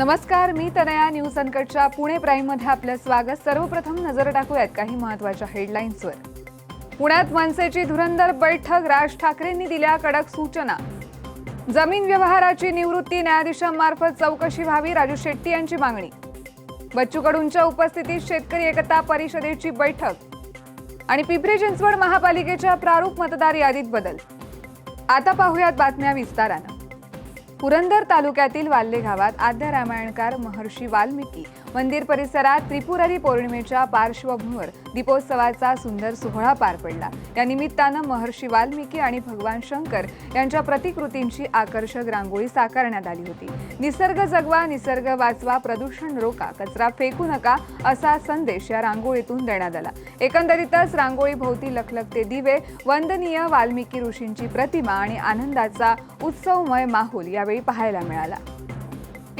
नमस्कार मी तनया. न्यूज अनकटच्या पुणे प्राईममध्ये आपलं स्वागत. सर्वप्रथम नजर टाकूयात काही महत्त्वाच्या हेडलाईन्सवर. पुण्यात मनसेची धुरंधर बैठक राज ठाकरेंनी दिल्या कडक सूचना. जमीन व्यवहाराची निवृत्ती न्यायाधीशांमार्फत चौकशी व्हावी राजू शेट्टी यांची मागणी. बच्चू कडूंच्या उपस्थितीत शेतकरी एकता परिषदेची बैठक. आणि पिंपरी चिंचवड महापालिकेच्या प्रारूप मतदार यादीत बदल. आता पाहूयात बातम्या विस्तारानं. पुरंदर तालुक्यातील वाल्ले गावात आद्य रामायणकार महर्षी वाल्मिकी मंदिर परिसरात त्रिपुरारी पौर्णिमेच्या पार्श्वभूमीवर दीपोत्सवाचा सुंदर सोहळा पार पडला. या निमित्तानं महर्षी वाल्मिकी आणि भगवान शंकर यांच्या प्रतिकृतींची आकर्षक रांगोळी साकारण्यात आली होती. निसर्ग जगवा निसर्ग वाचवा प्रदूषण रोका कचरा फेकू नका असा संदेश या रांगोळीतून देण्यात आला. एकंदरीतच रांगोळी भोवती लखलखते दिवे वंदनीय वाल्मिकी ऋषींची प्रतिमा आणि आनंदाचा उत्सवमय माहोल यावेळी पाहायला मिळाला.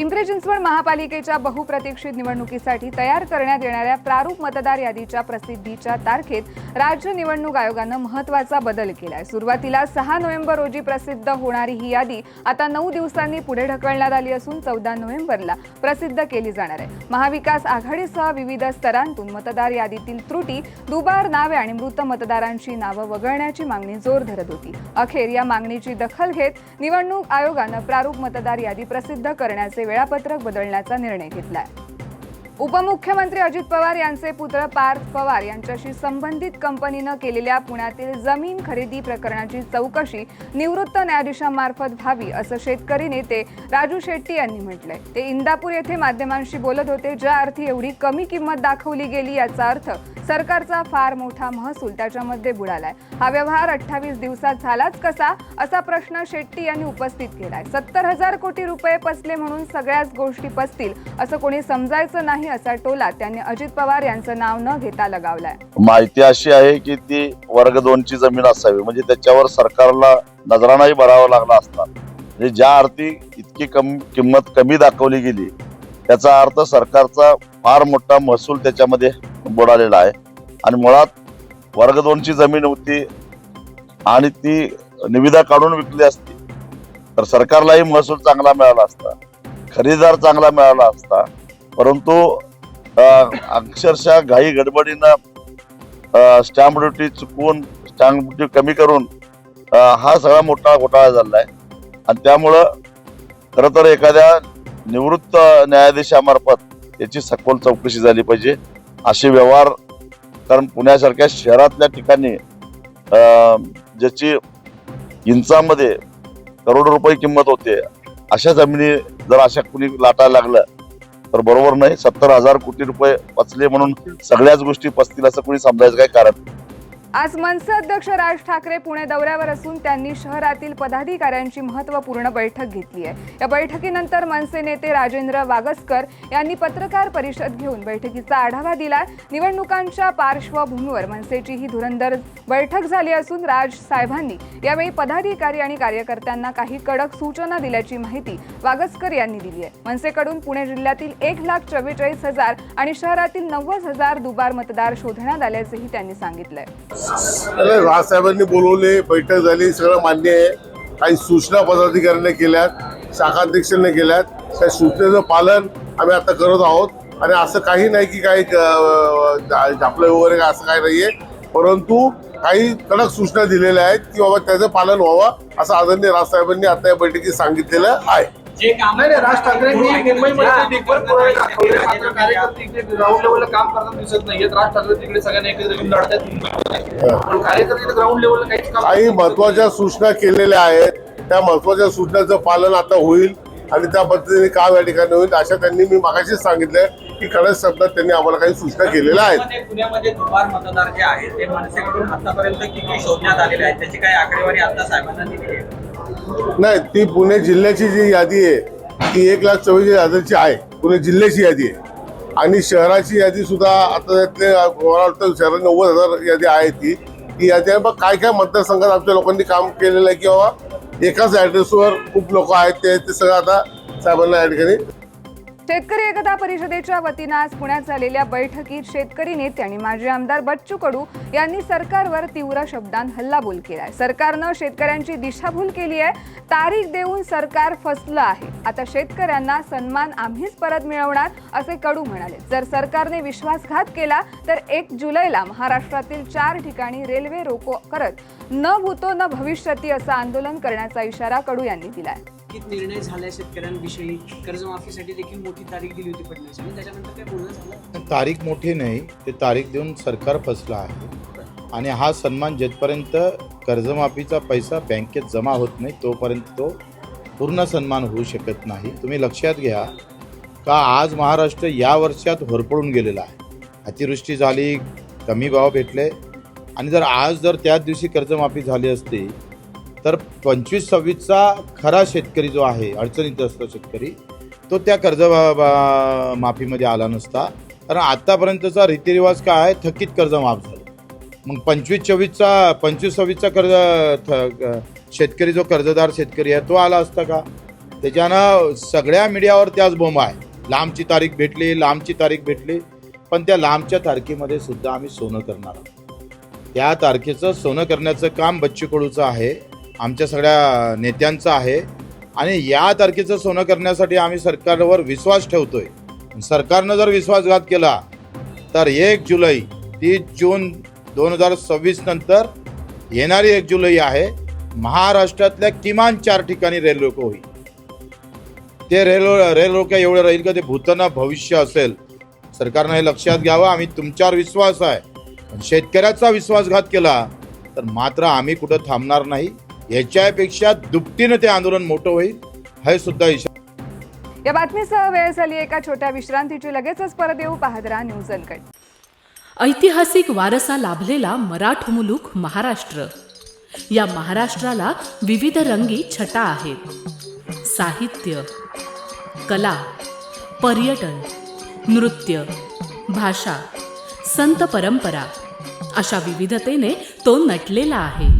पिंपरी चिंचवड महापालिकेच्या बहुप्रतीक्षित निवडणुकीसाठी तयार करण्यात येणाऱ्या प्रारूप मतदार यादीच्या प्रसिद्धीच्या तारखेत राज्य निवडणूक आयोगानं महत्त्वाचा बदल केलाय. सुरुवातीला सहा नोव्हेंबर रोजी प्रसिद्ध होणारी ही यादी आता नऊ दिवसांनी पुढे ढकलण्यात आली असून चौदा नोव्हेंबरला प्रसिद्ध केली जाणार आहे. महाविकास आघाडीसह विविध स्तरांतून मतदार यादीतील त्रुटी दुबार नावे आणि मृत मतदारांची नावं वगळण्याची मागणी जोर धरत होती. अखेर या मागणीची दखल घेत निवडणूक आयोगानं प्रारूप मतदार यादी प्रसिद्ध करण्याचे वेळापत्रक बदलण्याचा निर्णय घेतलाय. उपमुख्यमंत्री अजित पवार यांचे पुत्र पार्थ पवार यांच्याशी संबंधित कंपनीनं केलेल्या पुण्यातील जमीन खरेदी प्रकरणाची चौकशी निवृत्त न्यायाधीशांमार्फत व्हावी असं शेतकरी नेते राजू शेट्टी यांनी म्हटलंय. ते इंदापूर येथे माध्यमांशी बोलत होते ज्या अर्थी एवढी कमी किंमत दाखवली गेली याचा अर्थ सरकारचा फार मोठा महसूल त्याच्यामध्ये बुडालाय. हा व्यवहार अठ्ठावीस दिवसात झालाच कसा? असा प्रश्न शेट्टी यांनी उपस्थित केलाय. सत्तर हजार कोटी रुपये पसले म्हणून सगळ्याच गोष्टी पसतील असं कोणी समजायचं नाही असा टोला त्यांनी अजित पवार यांचं नाव न घेता लगावलाय. माहिती अशी आहे की ती वर्ग दोनची जमीन असावी. म्हणजे त्याच्यावर सरकारला नजरानाही भरावा लागला असता म्हणजे ज्या अर्थी इतकी कम किंमत कमी दाखवली गेली त्याचा अर्थ सरकारचा फार मोठा महसूल त्याच्यामध्ये बुडालेला आहे. आणि मुळात वर्ग दोनची जमीन होती आणि ती निविदा काढून विकली असती तर सरकारलाही महसूल चांगला मिळाला असता खरेदीदार चांगला मिळाला असता परंतु अक्षरशः घाई गडबडीनं स्टॅम्प ड्युटी चुकवून स्टॅम्प ड्युटी कमी करून हा सगळा मोठा घोटाळा झाला आहे आणि त्यामुळं खरं तर एखाद्या निवृत्त न्यायाधीशामार्फत याची सखोल चौकशी झाली पाहिजे असे व्यवहार कारण पुण्यासारख्या शहरातल्या ठिकाणी ज्याची इंचामध्ये करोडो रुपये किंमत होते अशा जमिनी जर अशा कुणी लाटायला लागलं तर बरोबर नाही सत्तर हजार कोटी रुपये पचले म्हणून सगळ्याच गोष्टी पचतील असं कोणी समजायचं काय कारण नाही. आज मनसे अध्यक्ष राज ठाकरे पुणे दौऱ्यावर असून त्यांनी शहरातील पदाधिकाऱ्यांची महत्त्वपूर्ण बैठक घेतली आहे. या बैठकीनंतर मनसे नेते राजेंद्र वागसकर यांनी पत्रकार परिषद घेऊन बैठकीचा आढावा दिला निवडणुकांच्या पार्श्वभूमीवर मनसेची ही धुरंधर बैठक झाली असून राज साहेबांनी यावेळी पदाधिकारी आणि कार्यकर्त्यांना काही कडक सूचना दिल्याची माहिती वागसकर यांनी दिली आहे. मनसेकडून पुणे जिल्ह्यातील एक लाख चव्वेचाळीस हजार आणि शहरातील नव्वद हजार दुबार मतदार शोधण्यात आल्याचेही त्यांनी सांगितलंय. अरे राजसाहेबांनी बोलवले बैठक झाली सगळं मान्य आहे. काही सूचना पदाधिकाऱ्यांनी केल्यात शाखाध्यक्षांनी केल्यात. त्या सूचनेचं पालन आम्ही आता करत आहोत. आणि असं काही नाही की काही झापलं वगैरे काय असं काही नाही आहे परंतु काही कडक सूचना दिलेल्या आहेत की बाबा त्याचं पालन व्हावं असं आदरणीय राजसाहेबांनी आता या बैठकीत सांगितलेलं आहे. जे काम नाही नाही, राज ठाकरेंनी मुंबईमध्ये ते दिग्भर पुरावे दाखवले. मात्र मात्र कार्यकर्ते इकडे ग्राउंड लेवलला काम करताना दिसत नाहीयेत. राज ठाकरे तिकडे सगळ्यांना एकत्र घेऊन लढतात मुंबईमध्ये. पण कार्यकर्ते इथे ग्राउंड लेवलला काहीच काम काही महत्त्वाच्या सूचना केलेल्या आहेत. त्या महत्त्वाच्या सूचनाचं पालन आता होईल आणि त्या पद्धतीने काम या ठिकाणी होईल अशा त्यांनी मी मागाशीच सांगितलंय की कडक शब्दात त्यांनी आम्हाला काही सूचना केलेल्या आहेत. पुण्यामध्ये- पुण्यामध्ये दुपार मतदार जे आहेत ते मनसेकडून आतापर्यंत किती शोधण्यात आलेले आहेत? त्याची काही आकडेवारी आता साहेबांना दिली आहे. नाही ती पुणे जिल्ह्याची जी यादी आहे ती एक लाख चव्वेचाळीस हजारची आहे. पुणे जिल्ह्याची यादी आहे. आणि शहराची यादी सुद्धा आता त्यातले मला वाटतं शहरात नव्वद हजार यादी आहे ती. ती यादी आहे. मग काय काय मतदारसंघात आमच्या लोकांनी काम केलेलं आहे की बाबा एकाच ॲड्रेसवर खूप लोक आहेत ते ते सगळं आता साहेबांना या ठिकाणी शेतकरी एकता परिषदेच्या वतीनं आज पुण्यात झालेल्या बैठकीत शेतकरी नेते आणि माजी आमदार बच्चू कडू यांनी सरकारवर तीव्र शब्दांत हल्लाबोल केलाय. सरकारनं शेतकऱ्यांची दिशाभूल केली आहे. तारीख देऊन सरकार फसलं आहे. आता शेतकऱ्यांना सन्मान आम्हीच परत मिळवणार असे कडू म्हणाले. जर सरकारने विश्वासघात केला तर एक जुलैला महाराष्ट्रातील चार ठिकाणी रेल्वे रोको करत न भूतो न भविष्यती असं आंदोलन करण्याचा इशारा कडू यांनी दिलाय. कित निर्णय झाला शेतकऱ्यांविषयी. कर्जमाफीसाठी देखील मोठी तारीख दिली होती फडणवीस त्याच्यानंतर काय बोलणं झालं? तारीख मोठी नाही ते तारीख देऊन सरकार फसलं आहे. आणि हा सन्मान जेथपर्यंत कर्जमाफीचा पैसा बँकेत जमा होत नाही तोपर्यंत तो पूर्ण सन्मान होऊ शकत नाही. तुम्ही लक्षात घ्या का आज महाराष्ट्र या वर्षात होरपळून गेलेला आहे. अतिवृष्टी झाली कमी भाव भेटले. आणि जर आज जर त्याच दिवशी कर्जमाफी झाली असती तर पंचवीस सव्वीसचा खरा शेतकरी जो आहे अडचणीत असतो शेतकरी तो त्या कर्ज माफीमध्ये आला नसता. कारण आत्तापर्यंतचा रीतिरिवाज काय आहे? थकीत कर्ज माफ झालं. मग पंचवीस चोवीसचा पंचवीस सव्वीसचा कर्ज थ शेतकरी जो कर्जदार शेतकरी आहे तो आला असता का? त्याच्यानं सगळ्या मीडियावर त्याच बोंब आहे. लांबची तारीख भेटली लांबची तारीख भेटली. पण त्या लांबच्या तारखेमध्ये सुद्धा आम्ही सोनं करणार आहोत. त्या तारखेचं सोनं करण्याचं काम बच्चू कडूचं आहे. आमच्या सगळ्या नेत्यांचं आहे. आणि या तारखेचं सोनं करण्यासाठी आम्ही सरकारवर विश्वास ठेवतोय. सरकारनं जर विश्वासघात केला तर एक जुलै तीस जून दोन हजार सव्वीस नंतर येणारी एक जुलै आहे. महाराष्ट्रातल्या किमान चार ठिकाणी रेल रोको होईल. ते रेल रेल रोक्या एवढं राहील का? ते भूताना भविष्य असेल. सरकारनं हे लक्षात घ्यावं. आम्ही तुमच्यावर विश्वास आहे. पण शेतकऱ्याचा विश्वासघात केला तर मात्र आम्ही कुठं थांबणार नाही. याच्यापेक्षा दुपटीनं ते आंदोलन मोठं होईल हे सुद्धा इशारा या बातमीसह वेळ झाली एका छोट्या विश्रांतीची. लगेचच परत येऊ. पाहत राहा न्यूज अनकट ऐतिहासिक वारसा लाभलेला मराठ मुलूक महाराष्ट्र. या महाराष्ट्राला विविध रंगी छटा आहेत. साहित्य कला पर्यटन नृत्य भाषा संत परंपरा अशा विविधतेने तो नटलेला आहे.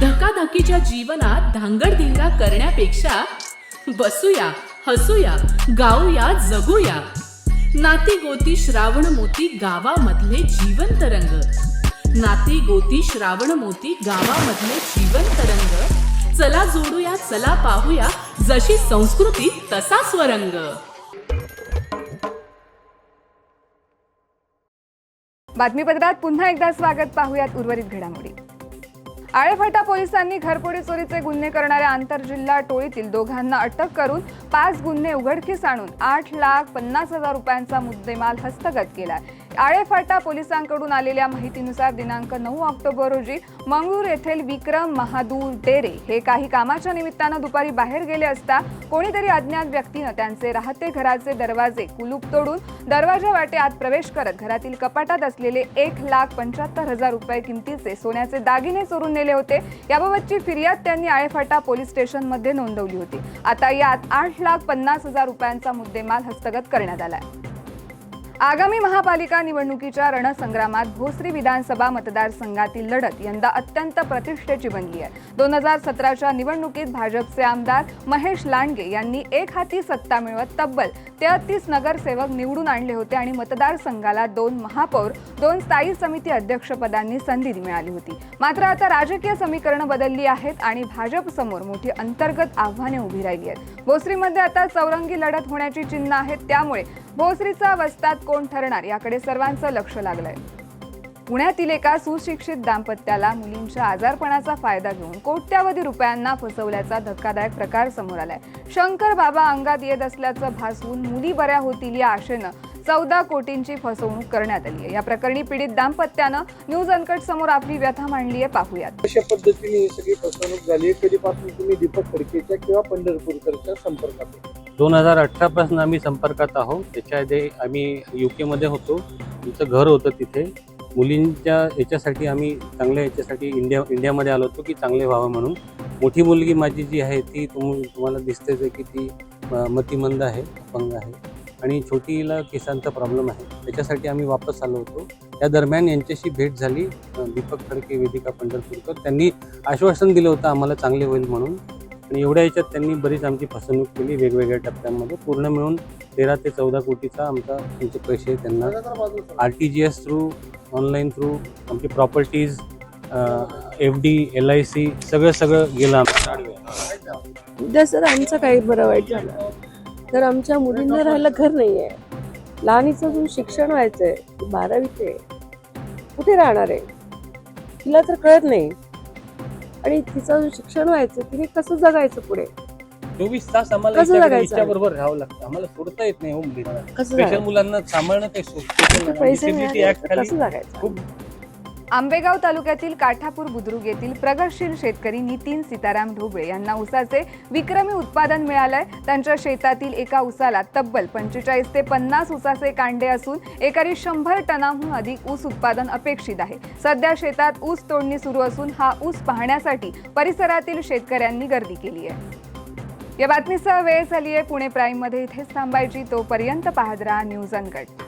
धकाधकीच्या जीवनात धांगडधिंगा करण्यापेक्षा बसूया हसूया गाऊया जगूया. नाती गोती श्रावण मोती गावामधले जीवंत रंग. नाती गोती श्रावण मोती गावामधले जीवन रंग. चला जोडूया चला पाहूया जशी संस्कृती तसा स्वरंग. बातमीपत्रात पुन्हा एकदा स्वागत पाहूयात उर्वरित घडामोडी. आळेफाटा पोलिसांनी घरफोडी चोरीचे गुन्हे करणाऱ्या आंतरजिल्हा टोळीतील दोघांना अटक करून पाच गुन्हे उघडकीस आणून आठ लाख पन्नास हजार रुपयांचा मुद्देमाल हस्तगत केला आळेफाटा पोलिसांकडून आलेल्या माहितीनुसार दिनांक नऊ ऑक्टोबर रोजी मंगळूर येथील विक्रम महादूर डेरे हे काही कामाच्या निमित्तानं दुपारी बाहेर गेले असता कोणीतरी अज्ञात व्यक्तीनं त्यांचे राहते घराचे दरवाजे कुलूप तोडून दरवाजा वाटे आत प्रवेश करत घरातील कपाटात असलेले एक लाख पंच्याहत्तर हजार रुपये किमतीचे सोन्याचे दागिने चोरून नेले होते. याबाबतची फिर्याद त्यांनी आळेफाटा पोलीस स्टेशनमध्ये नोंदवली होती. आता यात आठ लाख पन्नास हजार रुपयांचा मुद्देमाल हस्तगत करण्यात आला आगामी महापालिका निवडणुकीच्या रणसंग्रामात भोसरी विधानसभा मतदारसंघातील लढत यंदा अत्यंत प्रतिष्ठेची बनली आहे. दोन हजार सतराच्या निवडणुकीत भाजपचे आमदार महेश लांडगे यांनी एक हाती सत्ता मिळवत तब्बल तेहतीस नगरसेवक निवडून आणले होते आणि मतदारसंघाला दोन महापौर दोन स्थायी समिती अध्यक्षपदांनी संधी मिळाली होती. मात्र आता राजकीय समीकरणं बदलली आहेत आणि भाजपसमोर मोठी अंतर्गत आव्हाने उभी राहिली आहेत. भोसरीमध्ये आता चौरंगी लढत होण्याची चिन्ह आहेत. त्यामुळे भोसरीचा वस्ताद कोण ठरणार याकडे सर्वांचं लक्ष लागलंय. पुण्यातील एका सुशिक्षित दाम्पत्याला मुलींच्या आजारपणाचा फायदा घेऊन कोट्यावधी रुपयांना फसवल्याचा धक्कादायक प्रकार समोर आलाय. शंकर बाबा अंगात येत असल्याचं भासवून मुली बऱ्या होतील या आशेनं चौदा कोटींची फसवणूक करण्यात आली आहे. या प्रकरणी पीडित दाम्पत्यानं न्यूज अनकट समोर आपली व्यथा मांडली आहे. पाहूयात. अशा पद्धतीने ही सगळी फसवणूक झाली कधीपासून तुम्ही दीपक फडकेच्या किंवा पंढरपूरकरच्या संपर्कात आहे? दोन हजार अठरापासून आम्ही संपर्कात आहोत. त्याच्यामध्ये आम्ही यू केमध्ये होतो. आमचं घर होतं तिथे. मुलींच्या याच्यासाठी आम्ही चांगल्या याच्यासाठी इंडिया इंडियामध्ये आलो होतो की चांगले व्हावं म्हणून. मोठी मुलगी माझी जी आहे ती तुम तुम्हाला दिसतेच आहे की ती मतिमंद आहे अपंग आहे. आणि छोटीला केसांचा प्रॉब्लेम आहे. त्याच्यासाठी आम्ही वापस आलो होतो. त्या दरम्यान यांच्याशी भेट झाली. दीपक खडके वेदिका पंढरपूरकर. त्यांनी आश्वासन दिलं होतं आम्हाला चांगले होईल म्हणून. आणि एवढ्या याच्यात त्यांनी बरीच आमची फसवणूक केली वेगवेगळ्या टप्प्यांमध्ये पूर्ण मिळून तेरा ते चौदा कोटीचा आमचा त्यांचे पैसे त्यांना R T G S through online through आमची properties F D L I C सगळं सगळं गेलं आमचं. उद्या सर आमचं काही बरं वाईट झालं. तर आमच्या मुलींना राहायला घर नाही आहे लहानीचं जो शिक्षण व्हायचं आहे बारावीचे आहे. कुठे राहणार आहे? तिला तर कळत नाही. आणि तिचं शिक्षण व्हायचं तिने कसं जगायचं पुढे? चोवीस तास आम्हाला कसं जगायचं? हिच्याबरोबर राहावं लागतं. आम्हाला सोडता येत नाही हो मुलींना. कसं स्पेशल जगायचं? मुलांना सांभाळणं काही पैसे डिसेबिलिटी मिळाले ऍक्ट तर खाली कसं जगायचं? खूप आंबेगाव तालुक्यातील काठापूर बुद्रुक येथील प्रगतशील शेतकरी नितीन सीताराम ढोबळे यांना ऊसाचे विक्रमी उत्पादन मिळालंय. त्यांच्या शेतातील एका ऊसाला तब्बल पंचेचाळीस ते पन्नास ऊसाचे कांडे असून एकारी शंभर टनाहून अधिक ऊस उत्पादन अपेक्षित आहे. सध्या शेतात ऊस तोडणी सुरू असून हा ऊस पाहण्यासाठी परिसरातील शेतकऱ्यांनी गर्दी केली आहे. या बातमीसह वेळ झाली आहे पुणे प्राईममध्ये इथेच थांबायची. तोपर्यंत पाहत राहा न्यूज अनकट